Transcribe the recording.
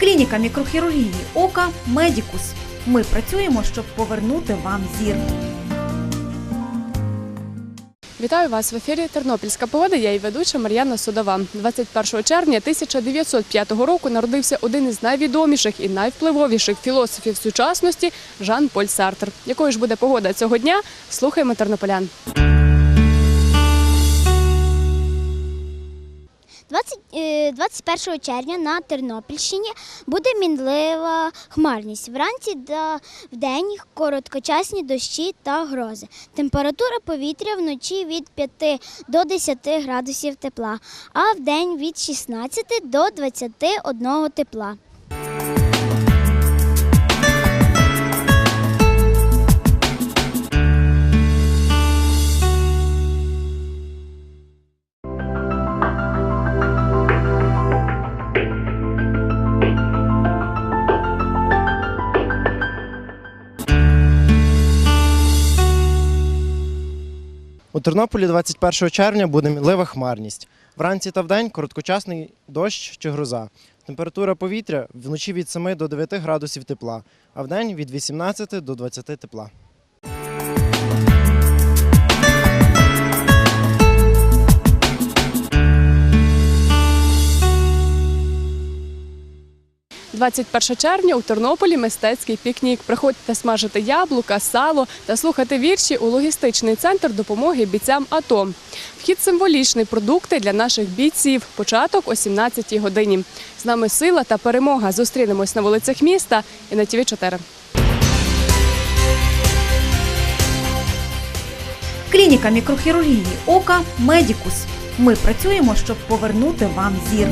Клініка мікрохірургії ока Медікус. Ми працюємо, щоб повернути вам зір. Вітаю вас в ефірі Тернопільська погода. Я і ведуча Мар'яна Судова. 21 червня 1905 року народився один із найвідоміших і найвпливовіших філософів сучасності Жан Поль Сартр. Якою ж буде погода цього дня? Слухаємо тернополян. 20, е, 21 червня на Тернопільщині буде мінлива хмарність. Вранці та вдень короткочасні дощі та грози. Температура повітря вночі від 5 до 10 градусів тепла, а вдень від 16 до 21 тепла. У Тернополі 21 червня буде мінлива хмарність. Вранці та вдень короткочасний дощ чи гроза. Температура повітря вночі від 7 до 9 градусів тепла, а вдень від 18 до 20 тепла. – 21 червня у Тернополі мистецький пікнік. Приходьте смажити яблука, сало та слухати вірші у логістичний центр допомоги бійцям АТО. Вхід символічний продукти для наших бійців. Початок о 17-й годині. З нами сила та перемога. Зустрінемось на вулицях міста і на ТВ 4 Клініка мікрохірургії ока Медікус. Ми працюємо, щоб повернути вам зір.